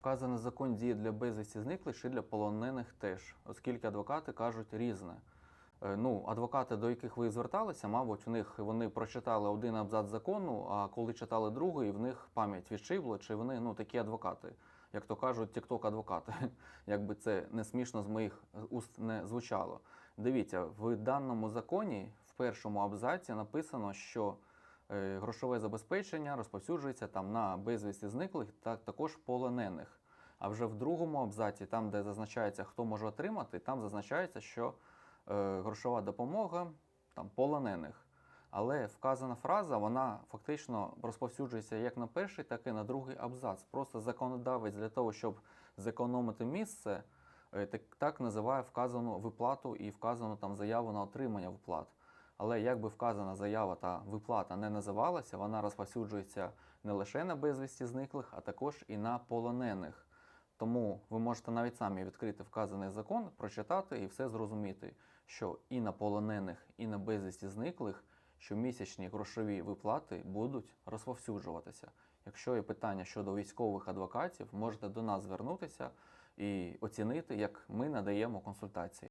Вказаний закон діє для безвісті зниклих чи для полонених теж, оскільки адвокати кажуть різне. Е, Ну, адвокати, до яких ви зверталися, мабуть, в них вони прочитали один абзац закону, а коли читали другий, в них пам'ять відшибло, чи вони ну такі адвокати, як то кажуть, тікток адвокати. Якби це не смішно з моїх уст не звучало. Дивіться, в даному законі в першому абзаці написано, що грошове забезпечення розповсюджується там на безвісті зниклих та також полонених. А вже в другому абзаці, там, де зазначається, хто може отримати, там зазначається, що е, грошова допомога там полонених. Але вказана фраза вона фактично розповсюджується як на перший, так і на другий абзац. Просто законодавець для того, щоб зекономити місце, е, так, так називає вказану виплату і вказану там заяву на отримання виплат. Але як би вказана заява та виплата не називалася, вона розповсюджується не лише на безвісті зниклих, а також і на полонених. Тому ви можете навіть самі відкрити вказаний закон, прочитати і все зрозуміти, що і на полонених, і на безвісті зниклих щомісячні грошові виплати будуть розповсюджуватися. Якщо є питання щодо військових адвокатів, можете до нас звернутися і оцінити, як ми надаємо консультації.